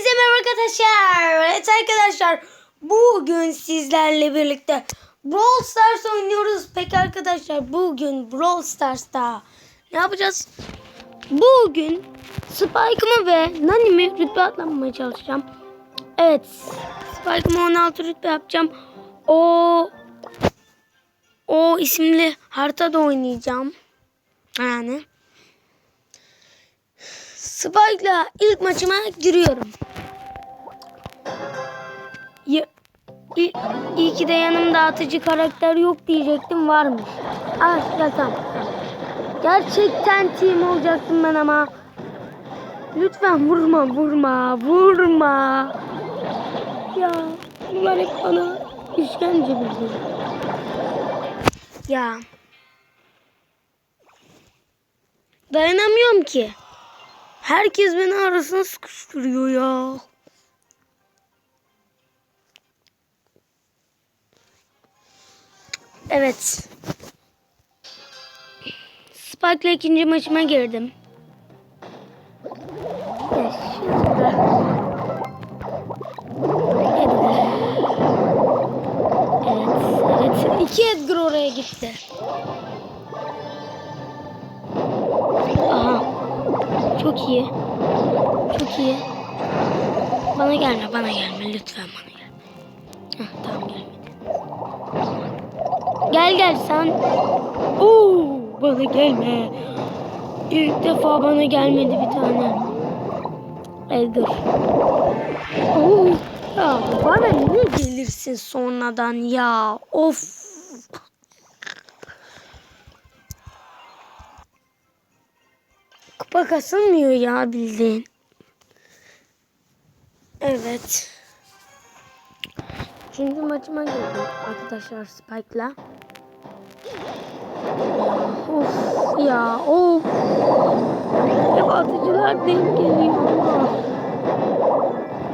Herkese merhaba arkadaşlar. Evet arkadaşlar bugün sizlerle birlikte Brawl Stars oynuyoruz. Peki arkadaşlar bugün Brawl Stars'ta ne yapacağız? Bugün Spike'ımı ve Nani'mi rütbe atlamaya çalışacağım. Evet Spike'ımı 16 rütbe yapacağım. O o isimli haritada oynayacağım. Yani. Spike'la ilk maçıma giriyorum. İyi, iyi ki de yanımda atıcı karakter yok diyecektim varmış. Ah ya tamam. Gerçekten team olacaktım ben ama. Lütfen vurma vurma vurma. Ya bunlar hep bana işkence bildi. Ya. Dayanamıyorum ki. Herkes beni arasına sıkıştırıyor ya. Evet. Spike'la ikinci maçıma girdim. Evet. Evet. İki Edgar oraya gitti. Aha. Çok iyi. Çok iyi. Bana gelme, bana gelme. Lütfen bana gelme. Hah, tamam gelmedi. Gel gel sen. Oo, bana gelme. İlk defa bana gelmedi bir tane. Edgar. Oo, ya bana niye gelirsin sonradan ya? Of. Kupa kasılmıyor ya bildiğin. Evet. Üçüncü maçıma girdim arkadaşlar Spike'la. Ya of. Hep atıcılar denk geliyor.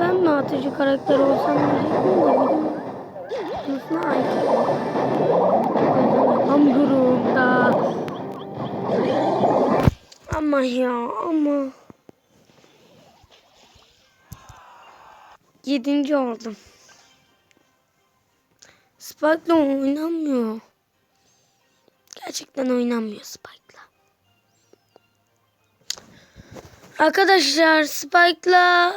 Ben mi atıcı karakter olsam diyecektim de benim Yusuf'una ait. O yüzden yapamıyorum da. Ama ya ama. Yedinci oldum. Spike'la oynamıyor. Gerçekten oynamıyor Spike'la. Arkadaşlar Spike'la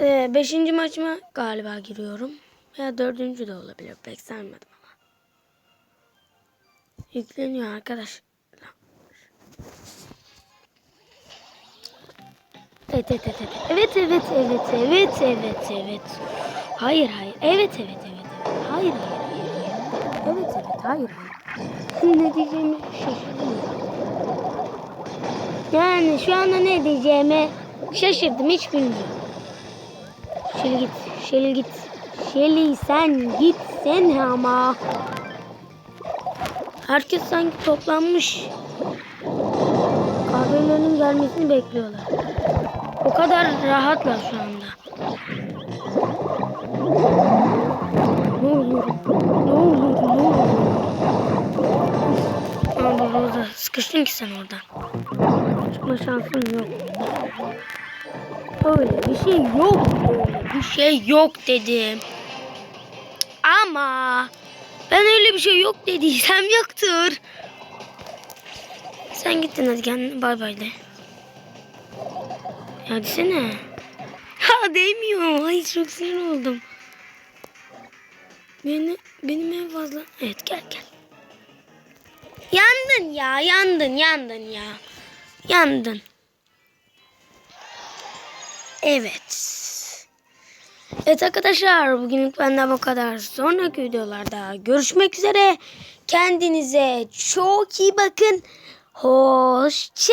e, beşinci maçıma galiba giriyorum. Ya dördüncü de olabilir. Pek sanmadım ama. Yükleniyor arkadaşlar. Evet evet evet. Evet evet evet evet evet evet. Hayır hayır. Evet evet evet. hayır hayır. hayır. Evet evet hayır hayır. Ne diyeceğimi şaşırdım. Yani şu anda ne diyeceğimi şaşırdım hiç bilmiyorum. Şöyle git. Şöyle git. Şöyle sen gitsene ama. Herkes sanki toplanmış. Kahvelerinin gelmesini bekliyorlar. O kadar rahatlar şu anda. Ne olur, ne olur, ne olur. Ama orada sıkıştın ki sen orada. Çıkma şansın yok. Öyle bir şey yok. Bir şey yok dedim. Ama ben öyle bir şey yok dediysem yoktur. Sen gittin hadi kendine bay bay de. Ya desene. Ha değmiyor. Ay çok sinir oldum. Beni, benim en fazla... Evet gel gel. Yandın ya yandın yandın ya. Yandın. Evet. Evet arkadaşlar bugünlük benden bu kadar. Sonraki videolarda görüşmek üzere. Kendinize çok iyi bakın. Hoşçakalın.